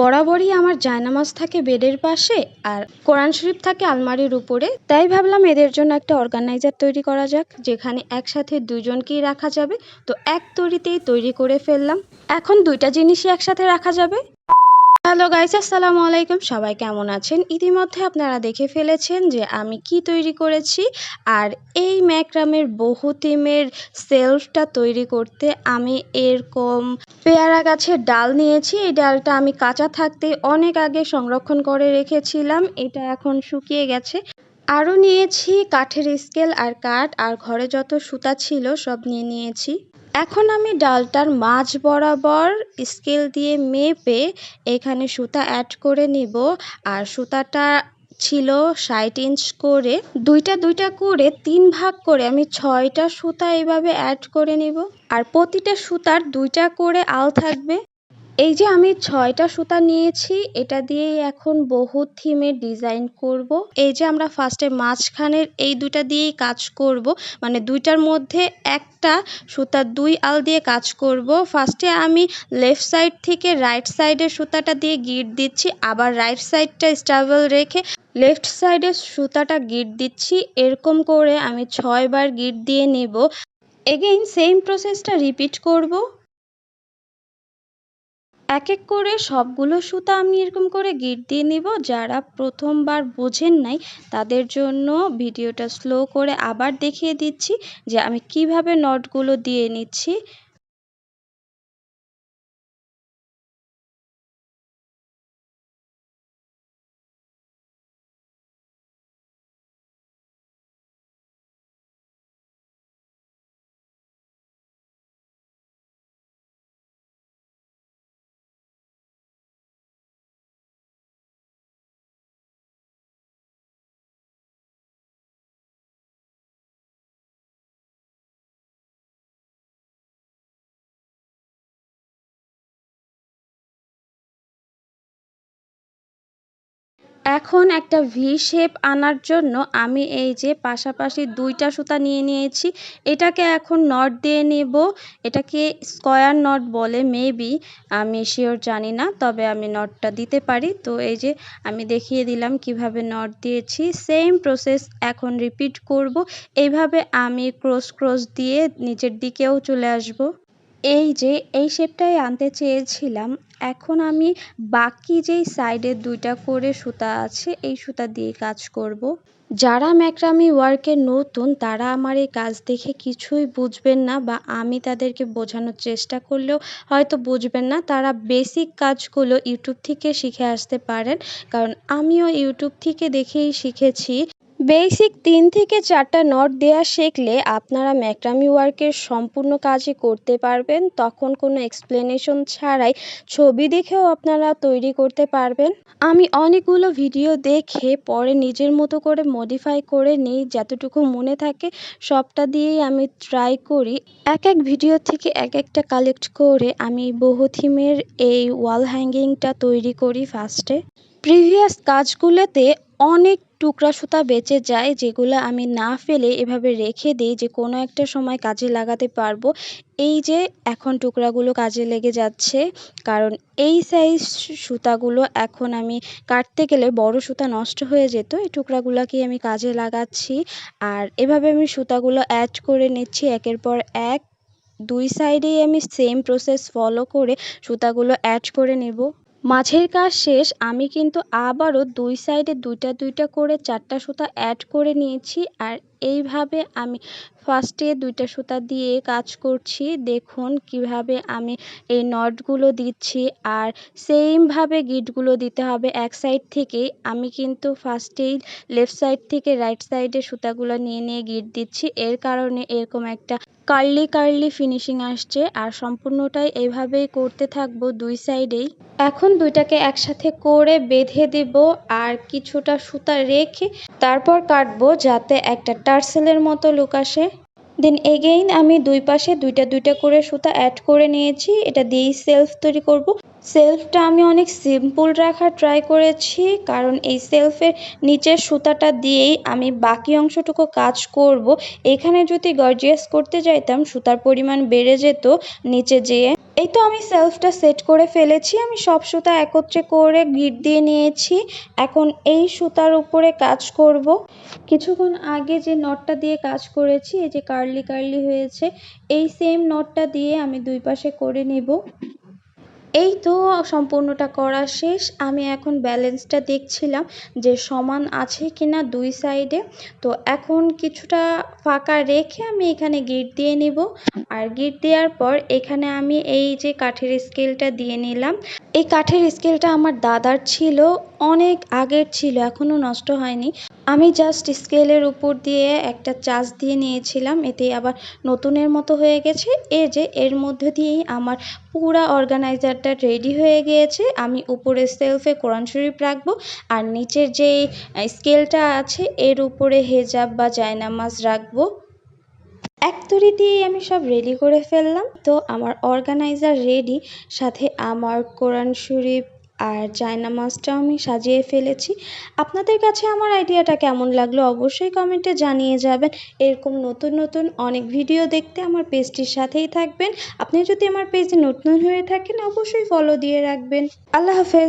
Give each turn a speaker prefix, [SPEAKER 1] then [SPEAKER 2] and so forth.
[SPEAKER 1] বরাবরই আমার জায়নামাজ থাকে বেডের পাশে আর কোরআন শরীফ থাকে আলমারির উপরে। তাই ভাবলাম এদের জন্য একটা অর্গানাইজার তৈরি করা যাক, যেখানে একসাথে দুজনকেই রাখা যাবে। তো এক তৈরিতেই তৈরি করে ফেললাম। এখন দুইটা জিনিসই একসাথে রাখা যাবে। হ্যালো গাইস আসসালামু আলাইকুম। সবাই কেমন আছেন? ইতিমধ্যে আপনারা দেখে ফেলেছেন যে আমি কি তৈরি করেছি আর এই ম্যাক্রামের বহু থিমের সেলফটা তৈরি করতে আমি এরকম পেয়ারা গাছের ডাল নিয়েছি। এই ডালটা আমি কাঁচা থাকতে অনেক আগে সংরক্ষণ করে রেখেছিলাম। এটা এখন শুকিয়ে গেছে। আরও নিয়েছি কাঠের স্কেল আর কাঠ আর ঘরে যত সুতা ছিল সব নিয়ে নিয়েছি। এখন আমি ডালটার মাঝ বরাবর স্কেল দিয়ে মেপে এখানে সুতা অ্যাড করে নিব। আর সুতাটা ছিল ষাট ইঞ্চ করে। দুইটা দুইটা করে তিন ভাগ করে আমি ছয়টা সুতা এইভাবে অ্যাড করে নিব। আর প্রতিটা সুতার দুইটা করে আল থাকবে। এই যে আমি ছয়টা সুতা নিয়েছি, এটা দিয়েই এখন বহু থিমের ডিজাইন করব। এই যে আমরা ফার্স্টে মাঝখানের এই দুইটা দিয়েই কাজ করব। মানে দুইটার মধ্যে একটা সুতা দুই আল দিয়ে কাজ করব। ফার্স্টে আমি লেফট সাইড থেকে রাইট সাইডের সুতাটা দিয়ে গিট দিচ্ছি, আবার রাইট সাইডটা স্টাবল রেখে লেফট সাইডে সুতাটা গিট দিচ্ছি। এরকম করে আমি ছয়বার গিট দিয়ে নেব। এগেইন সেম প্রসেসটা রিপিট করব। এক এক করে সবগুলো সুতা আমি এরকম করে গিট দিয়ে নিব। যারা প্রথমবার বোঝেন নাই, তাদের জন্য ভিডিওটা স্লো করে আবার দেখিয়ে দিচ্ছি যে আমি কীভাবে নটগুলো দিয়ে নিচ্ছি। এখন একটা ভি শেপ আনার জন্য আমি এই যে পাশাপাশি দুইটা সুতা নিয়ে নিয়েছি। এটাকে এখন নট দিয়ে নেব। এটাকে স্কয়ার নট বলে মেবি আমি শিওর জানি না, তবে আমি নটটা দিতে পারি। তো এই যে আমি দেখিয়ে দিলাম কীভাবে নট দিয়েছি। সেম প্রসেস এখন রিপিট করব। এইভাবে আমি ক্রস ক্রস দিয়ে নিচের দিকেও চলে আসব। এই যে, এই শেপটাই আনতে চেয়েছিলাম। এখন আমি বাকি যেই সাইডের দুইটা করে সুতা আছে, এই সুতা দিয়ে কাজ করব। যারা ম্যাক্রামি ওয়ার্কে নতুন, তারা আমার এই কাজ দেখে কিছুই বুঝবেন না বা আমি তাদেরকে বোঝানোর চেষ্টা করলেও হয়তো বুঝবেন না। তারা বেসিক কাজগুলো ইউটিউব থেকে শিখে আসতে পারেন। কারণ আমিও ইউটিউব থেকে দেখেই শিখেছি। বেসিক তিন থেকে চারটা নট দেওয়া শিখলে আপনারা ম্যাক্রামি ওয়ার্কের সম্পূর্ণ কাজই করতে পারবেন। তখন কোনো এক্সপ্লেনেশন ছাড়াই ছবি দেখেও আপনারা তৈরি করতে পারবেন। আমি অনেকগুলো ভিডিও দেখে পরে নিজের মতো করে মডিফাই করে নিই, যতটুকু মনে থাকে সবটা দিয়েই আমি ট্রাই করি। এক এক ভিডিও থেকে এক একটা কালেক্ট করে আমি বহু থিমের এই ওয়াল হ্যাঙ্গিংটা তৈরি করি ফার্স্টে প্রিভিয়াস কাজগুলোতে অনেক টুকরা সুতা বেঁচে যায় যেগুলো আমি না ফেলে এভাবে রেখে দিই যে কোনো একটা সময় কাজে লাগাতে পারব। এই যে এখন টুকরাগুলো কাজে লেগে যাচ্ছে, কারণ এই সাইজ সুতাগুলো এখন আমি কাটতে গেলে বড় সুতা নষ্ট হয়ে যেত, এই টুকরাগুলোকেই আমি কাজে লাগাচ্ছি। আর এভাবে আমি সুতাগুলো অ্যাড করে নিচ্ছি, একের পর এক। দুই সাইডেই আমি সেম প্রসেস ফলো করে সুতাগুলো অ্যাড করে নেব। মাঝের কাজ শেষ, আমি কিন্তু আবারও দুই সাইডে দুইটা দুইটা করে চারটা সুতা অ্যাড করে নিয়েছি আর এইভাবে আমি ফার্স্টে দুইটা সুতা দিয়ে কাজ করছি। দেখুন কীভাবে আমি এই নটগুলো দিচ্ছি আর সেমভাবে গিটগুলো দিতে হবে এক সাইড থেকে আমি কিন্তু ফার্স্টেই লেফট সাইড থেকে রাইট সাইডে সুতাগুলো নিয়ে নিয়ে গিট দিচ্ছি। এর কারণে এরকম একটা কার্লি কার্লি ফিনিশিং আসছে আর সম্পূর্ণটাই এভাবেই করতে থাকব দুই সাইডেই। এখন দুইটাকে একসাথে করে বেঁধে দেব আর কিছুটা সুতা রেখে তারপর কাটবো যাতে একটা টার্সেলের মতো লুক আসে। দেন এগেইন আমি দুই পাশে দুইটা দুইটা করে সুতা অ্যাড করে নিয়েছি। এটা দিয়েই সেলফ তৈরি করব। সেলফটা আমি অনেক সিম্পল রাখার ট্রাই করেছি, কারণ এই সেলফের নিচের সুতাটা দিয়েই আমি বাকি অংশটুকু কাজ করব। এখানে যদি গর্জিয়াস করতে যাইতাম, সুতার পরিমাণ বেড়ে যেত নিচে যেয়ে। এই তো আমি সেলফটা সেট করে ফেলেছি, আমি সব সুতা একত্রে করে গিট দিয়ে নিয়েছি। এখন এই সুতার উপরে কাজ করব। কিছুক্ষণ আগে যে নটটা দিয়ে কাজ করেছি, এই যে কার্লি কার্লি হয়েছে, এই সেম নটটা দিয়ে আমি দুই পাশে করে নেব। এই তো সম্পূর্ণটা করা শেষ। আমি এখন ব্যালেন্সটা দেখছিলাম যে সমান আছে কিনা দুই সাইডে তো এখন কিছুটা ফাঁকা রেখে আমি এখানে গিট দিয়ে নিব। আর গিট দেওয়ার পর এখানে আমি এই যে কাঠের স্কেলটা দিয়ে নিলাম। এই কাঠের স্কেলটা আমার দাদার ছিল, অনেক আগের ছিল এখনও নষ্ট হয়নি। আমি জাস্ট স্কেলের উপর দিয়ে একটা চাষ দিয়ে নিয়েছিলাম, এতে আবার নতুনের মতো হয়ে গেছে। এ যে, এর মধ্যে দিয়েই আমার পুরা অর্গানাইজারটা রেডি হয়ে গিয়েছে। আমি উপরে সেলফে কোরআন শরীফ রাখব, আর নিচের যে স্কেলটা আছে, এর উপরে হেজাব বা জায়নামাজ রাখব। এক তরি দিয়েই আমি সব রেডি করে ফেললাম। তো আমার অর্গানাইজার রেডি সাথে আমার কোরআন শরীফ আর চায়না মাছটাও আমি সাজিয়ে ফেলেছি। আপনাদের কাছে আমার আইডিয়াটা কেমন লাগল অবশ্যই কমেন্টে জানিয়ে যাবেন। এরকম নতুন নতুন অনেক ভিডিও দেখতে আমার পেজটির সাথেই থাকবেন। আপনি যদি আমার পেজে নতুন হয়ে থাকেন, অবশ্যই ফলো দিয়ে রাখবেন। আল্লাহ হাফেজ।